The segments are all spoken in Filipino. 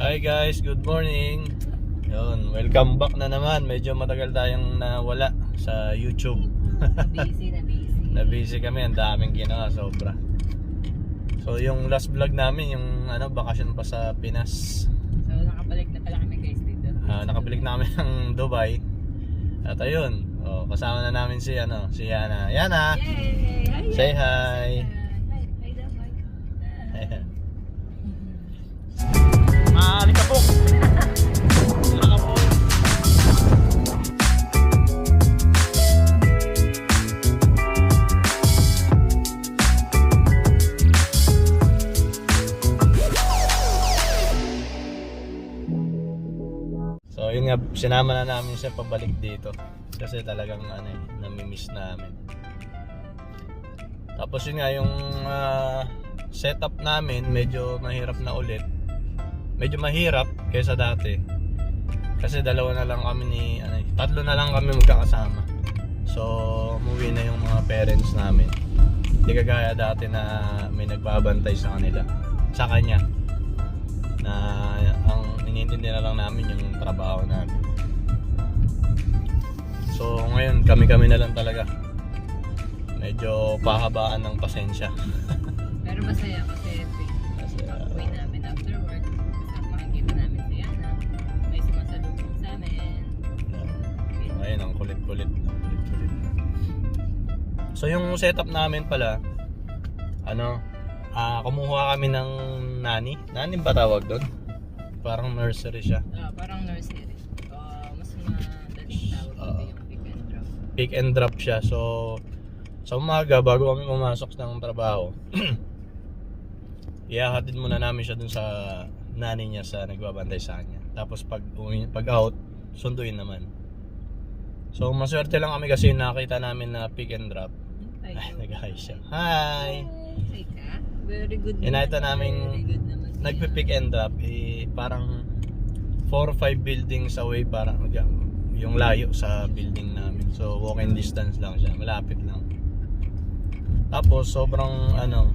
Hi guys, good morning. Yun, welcome back na naman. Medyo matagal tayong nawala sa YouTube. busy na busy. na busy kami, ang daming ginawa, sobra. So yung last vlog namin, yung ano, bakasyon pa sa Pinas. So nakabalik na pala kami guys dito. Ah, nakabalik namin ng Dubai. At ayun, oh, kasama na namin si ano, si Yana. Yana. Yay! Hi! Say hi. Hi! Hi daw, hi. sinama na namin siya pabalik dito. Kasi talagang ano eh, namimiss namin. Tapos yun nga, yung ah, setup namin medyo mahirap na ulit. Medyo mahirap kaysa dati. Kasi dalawa na lang kami ni, ano eh, tatlo na lang kami magkakasama. So, umuwi na yung mga parents namin. Hindi kagaya dati na may nagbabantay sa kanila. Sa kanya. Na ang inintindi na lang namin yung trabaho namin. So, ngayon kami-kami na lang talaga. Medyo pahabaan ng pasensya. Pero masaya kasi Kasi, ah, pag-uwi namin after work, kasama makikita namin si Yana. May sumasalubong sa amin. Ngayon, ang kulit-kulit. So, yung setup namin pala, ano, ah kumuha kami ng nani. Nani ba tawag doon? Parang nursery siya. Ah, parang nursery. Pick and drop siya. So, sa umaga, bago kami pumasok ng trabaho, ihahatid muna namin siya dun sa nani niya sa nagbabantay sa kanya. Tapos pag, pag out, sunduin naman. So, maswerte lang kami kasi nakita namin na pick and drop. Ay, nag-hi siya. Hi! Hi ka. Very good Inayta naman. naman siya. Nagpe-pick and drop, eh, parang 4 or 5 buildings away, parang yung layo sa building namin. So, walking distance lang siya. Malapit lang. Tapos, sobrang, ano,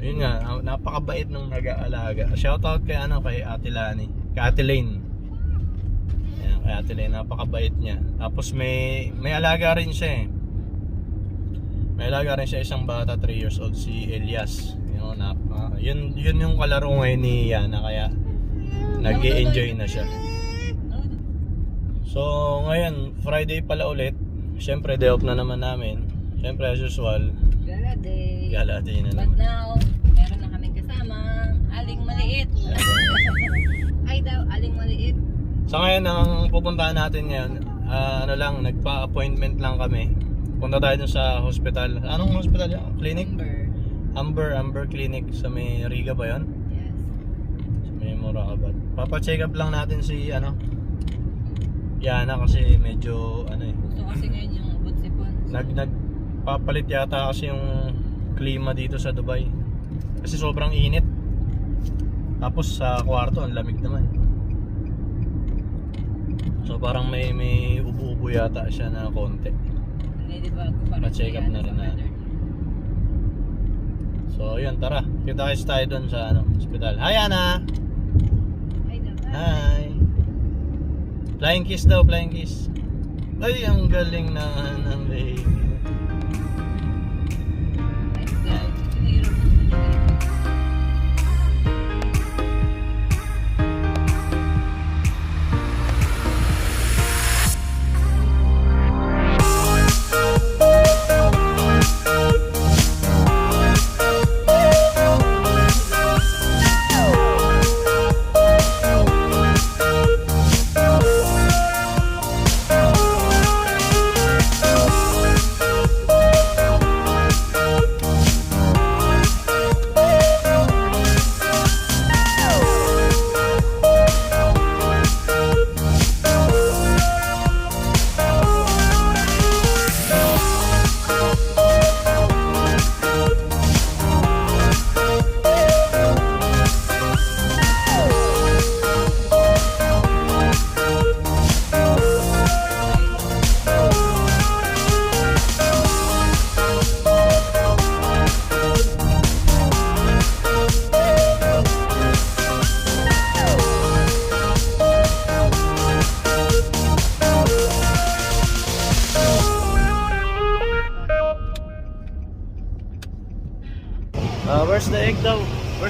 yun nga, napakabait nung nag-aalaga. Shoutout kay, ano, kay Ate Lani. Kay Ate Lane. Ayan, kay Ate Lane, napakabait niya. Tapos, may, may alaga rin siya eh. May alaga rin siya isang bata, 3 years old, si Elias. Yun, na, ah, yun, yun yung kalaro ngayon ni Yana, kaya nag enjoy na siya. So, ngayon, Friday pala ulit. Siyempre, day off na naman namin. Siyempre, as usual, Gala day. gala din na But naman. now, meron na kaming kasama, aling maliit. Ay daw, aling maliit. So ngayon, ang pupuntahan natin ngayon, ah, ano lang, nagpa-appointment lang kami. Punta tayo dun sa hospital. Anong hospital yun? Clinic? Number. Amber, Amber Clinic sa may Riga ba yun? Yes. Sa may Morakabat. Papa-check up lang natin si, ano, Yana kasi medyo, ano eh, Gusto kasi ngayon yung butsipon. nag, nagpapalit yata kasi yung klima dito sa Dubai. Kasi sobrang init. Tapos sa kwarto, ang lamig naman. So parang may may ubo-ubo yata siya na konti. Hindi ba Pa-check up na sa rin weather. So yun, tara. Kita kayo tayo doon sa ano, hospital. Hi Ana! Daw. Hi! Flying kiss daw, flying kiss. Ay, ang galing na ng baby.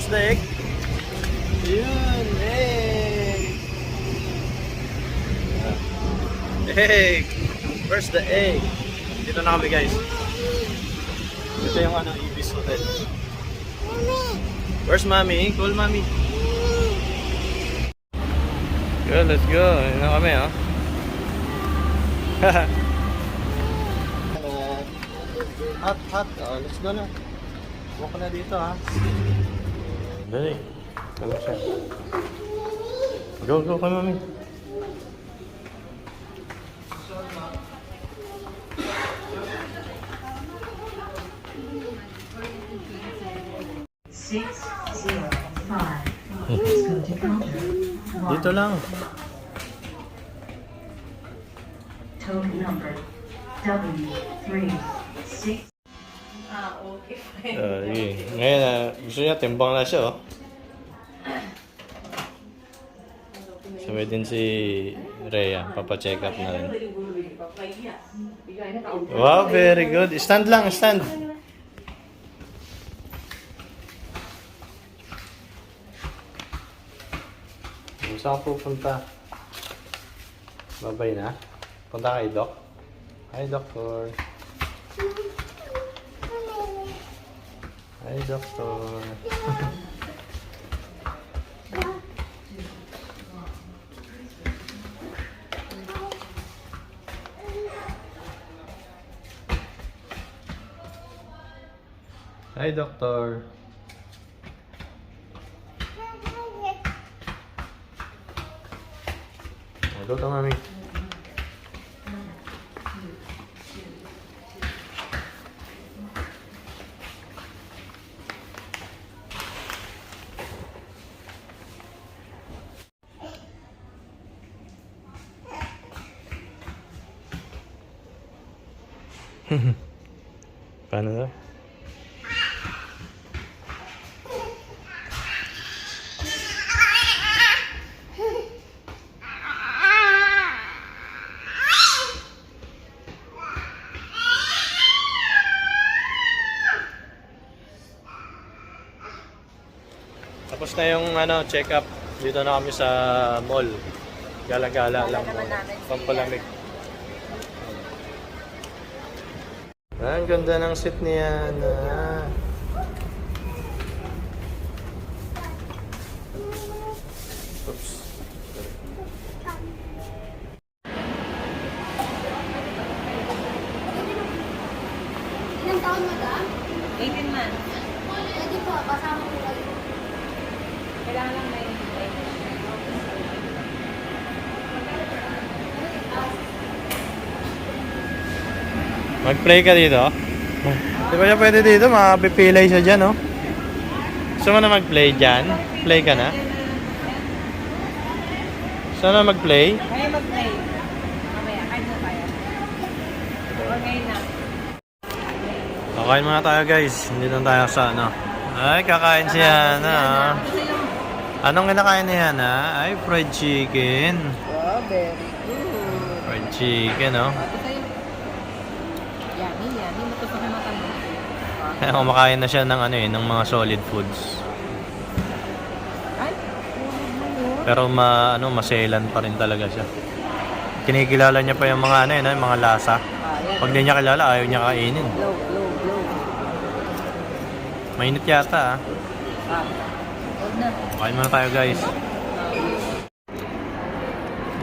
Where's the egg? Yun, egg! Egg! Where's the egg? Dito na kami guys. Ito yung ano, Ibis Hotel. Where's mommy? Call mommy. Good, let's go. Yun na kami, oh. hot, hot. Oh, let's go na. Walk na dito, ha. Dali. Ano siya? Go, go kay mami. Six zero five. Go to counter. Dito lang. Total number W three six. Okay. fine. Uh. Ngayon, ah, gusto niya, timbang na siya, oh. Sabay din si Rhea, papacheck up na rin. Wow, very good. Stand lang, stand. Saan ka pupunta? Babay na? Punta kay Doc? Hi, Doctor. Hi, Doctor. Hi, Doctor. Hello, mami. Paano daw? Tapos na yung ano, check up. Dito na kami sa mall. Gala-gala lang. si Pampalamig. Ah, ang ganda ng seat ni Yana. Oops. Ilang taon na ka? 18 months. Pwede po, kasama ko kayo. Kailangan lang Mag-play ka dito? Di ba siya pwede dito? Makapipilay siya dyan, oh. Gusto mo na mag-play dyan? Play ka na? Gusto mo na mag-play? Kaya mag-play. Mamaya, kahit mo kaya. Okay na. Kakain muna tayo guys. Hindi na tayo sa ano. Ay, kakain si Hana. ah. Anong kinakain ni Hana? Ay, fried chicken. Wow, very good. Fried chicken, oh. Ito sa'yo. Yummy, yummy. Matusok yung mata mo. Kaya kumakain na siya ng ano eh, ng mga solid foods. Pero ma, ano, maselan pa rin talaga siya. Kinikilala niya pa yung mga ano yun, yung mga lasa. Pag di niya kilala, ayaw niya kainin. Mainit yata ah. Ah. Kain muna tayo guys.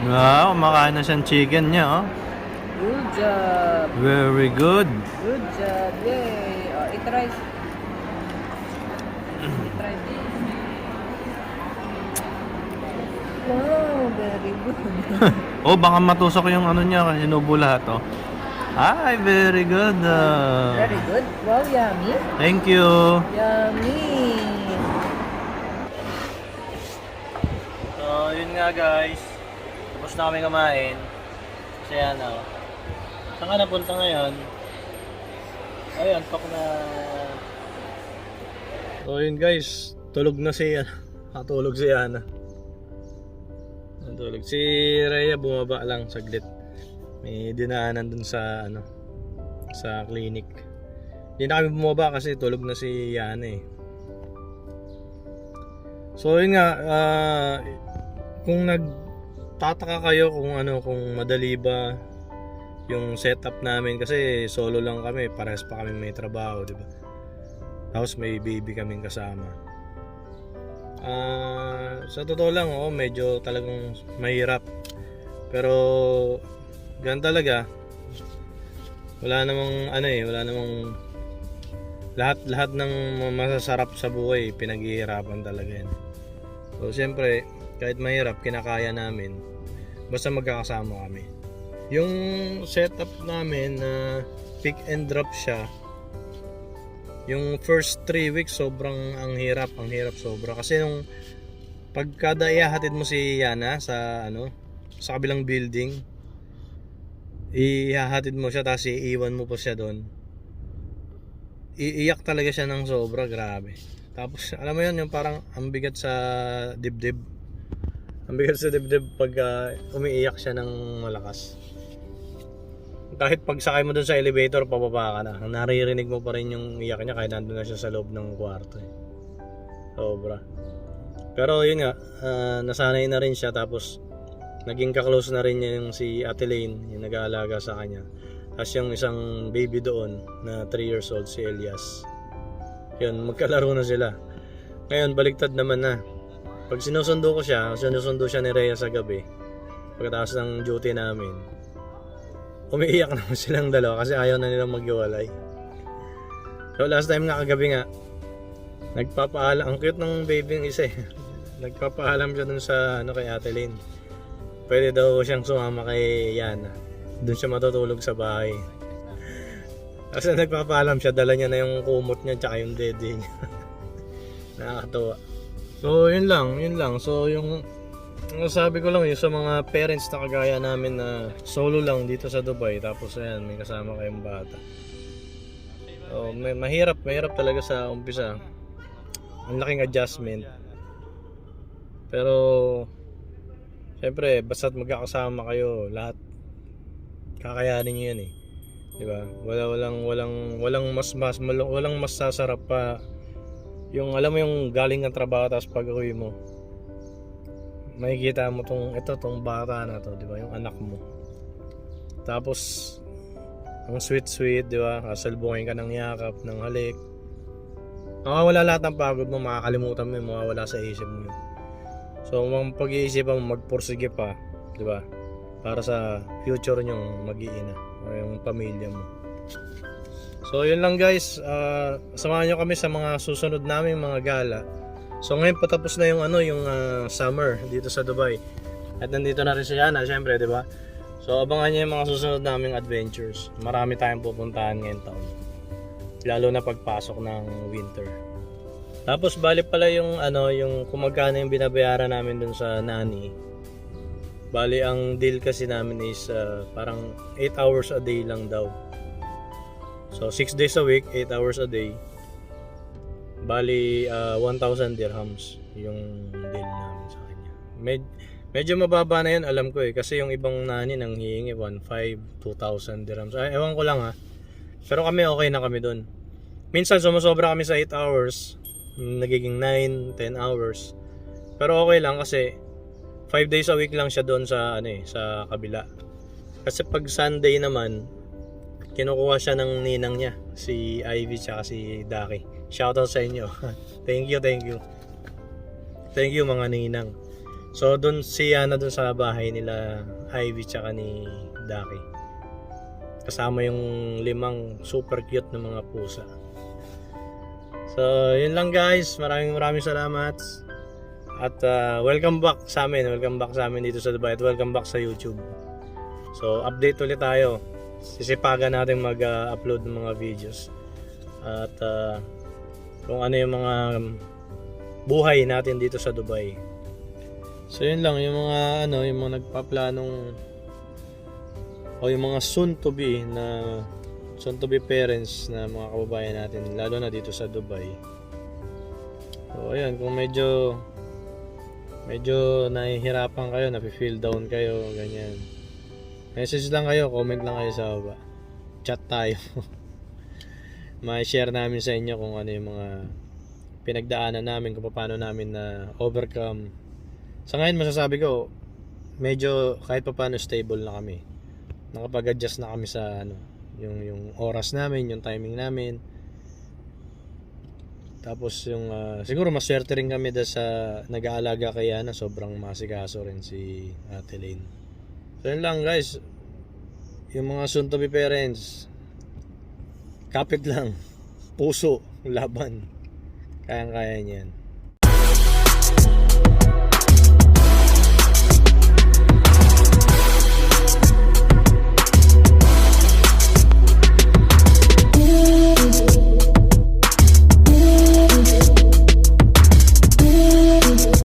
Wow, kumakain na siyang chicken niya oh. Good job. Very good. Good job. Yay. Oh. Itry this. Wow, very good. Oh, baka matusok yung ano niya kasi sinubo lahat oh. Ay, very good. ah. very good. Wow, yummy. Thank you. Yummy. So, yun nga guys. Tapos na kami kumain. Kasi yan oh. Saan ka napunta ngayon? Ayun, pak na. So yun guys, tulog na si ano. Natulog si Ana. Natulog. Si Rhea bumaba lang saglit. May dinaanan dun sa ano sa clinic. Hindi na kami bumaba kasi tulog na si Yana eh. So yun nga, ah, kung nagtataka kayo kung ano, kung madali ba yung setup namin kasi solo lang kami, parehas pa kami may trabaho, di ba? Tapos may baby kaming kasama. Ah, sa totoo lang, oh, medyo talagang mahirap. Pero gan talaga. Wala namang ano eh, wala namang lahat lahat ng masasarap sa buhay pinaghihirapan talaga yan. So siyempre, kahit mahirap, kinakaya namin. Basta magkakasama kami. Yung setup namin na pick and drop siya, yung first 3 weeks sobrang ang hirap, ang hirap sobra. Kasi nung pagkada ihahatid mo si Yana sa ano, sa kabilang building, ihahatid mo siya tapos iiwan mo pa siya doon. Iiyak talaga siya ng sobra, grabe. Tapos alam mo yun, yung parang ang bigat sa dibdib. Ang bigat sa dibdib pag ah, umiiyak siya ng malakas. Kahit pag sakay mo dun sa elevator, pababa ka na. Naririnig mo pa rin yung iyak niya kahit nandun na siya sa loob ng kwarto. Eh. Sobra. Pero yun nga, ah, nasanay na rin siya tapos naging kaklose na rin niya yung si Ate Lane, yung nag-aalaga sa kanya. Tapos yung isang baby doon na 3 years old, si Elias. Yun, magkalaro na sila. Ngayon, baliktad naman na. Pag sinusundo ko siya, sinusundo siya ni Rhea sa gabi. Pagkatapos ng duty namin, umiiyak naman silang dalawa kasi ayaw na nilang maghiwalay. So last time nga kagabi nga, nagpapaalam, ang cute ng baby ng isa eh. nagpapaalam siya dun sa ano kay Ate Lynn. Pwede daw siyang sumama kay Yana. Doon siya matutulog sa bahay. Kasi nagpapaalam siya, dala niya na yung kumot niya tsaka yung dede niya. Nakakatawa. So, yun lang, yun lang. So, yung ang sabi ko lang yung sa mga parents na kagaya namin na solo lang dito sa Dubai tapos ayan may kasama kayong bata. So, may, mahirap, mahirap talaga sa umpisa. Ang laking adjustment. Pero Siyempre, basta't magkakasama kayo, lahat kakayanin niyo 'yan eh. 'Di ba? Wala walang walang walang mas mas walang mas sasarap pa yung alam mo yung galing ng trabaho tapos pag-uwi mo. Makikita mo tong ito tong bata na to, 'di ba? Yung anak mo. Tapos ang sweet sweet, 'di ba? Kasalubungin ka ng yakap, ng halik. Mawawala lahat ng pagod mo, makakalimutan mo, mawawala sa isip mo. So, ang pag-iisipan mo, magpursige pa, di ba? Para sa future nyo, mag-iina o yung pamilya mo. So, yun lang guys. Ah, samahan nyo kami sa mga susunod naming mga gala. So, ngayon patapos na yung ano, yung ah, summer dito sa Dubai. At nandito na rin si Yana, syempre, di ba? So, abangan nyo yung mga susunod naming adventures. Marami tayong pupuntahan ngayon taon. Lalo na pagpasok ng winter. Tapos bali pala yung ano, yung kung magkano yung binabayaran namin dun sa nani. Bali ang deal kasi namin is uh, parang 8 hours a day lang daw. So 6 days a week, 8 hours a day. Bali uh, 1,000 dirhams yung deal namin sa kanya. Med medyo mababa na yun alam ko eh kasi yung ibang nani nang hihingi 1,500, 2,000 dirhams. Ay, ewan ko lang ha. Pero kami okay na kami dun. Minsan sumusobra kami sa 8 hours, nagiging 9, 10 hours. Pero okay lang kasi 5 days a week lang siya doon sa ano eh, sa kabila. Kasi pag Sunday naman, kinukuha siya ng ninang niya, si Ivy tsaka si Daki. Shoutout sa inyo. thank you, thank you. Thank you mga ninang. So doon si Yana doon sa bahay nila Ivy tsaka ni Daki. Kasama yung limang super cute na mga pusa. So, yun lang guys. Maraming maraming salamat. At uh, welcome back sa amin. Welcome back sa amin dito sa Dubai. At welcome back sa YouTube. So, update ulit tayo. Sisipagan natin mag-upload ng mga videos. At uh, kung ano yung mga buhay natin dito sa Dubai. So, yun lang. Yung mga, ano, yung mga nagpaplanong o yung mga soon to be na soon to be parents na mga kababayan natin lalo na dito sa Dubai. So ayan, kung medyo medyo nahihirapan kayo, nafe-feel down kayo, ganyan. Message lang kayo, comment lang kayo sa baba. Chat tayo. Ma-share namin sa inyo kung ano yung mga pinagdaanan namin kung paano namin na overcome. Sa ngayon masasabi ko, medyo kahit paano stable na kami. Nakapag-adjust na kami sa ano, yung yung oras namin, yung timing namin. Tapos yung ah, siguro maswerte rin kami dahil sa nag-aalaga kay Ana, sobrang masikaso rin si Ate Lane. So yun lang guys, yung mga soon to be parents, kapit lang, puso, laban. Kayang-kaya niyan.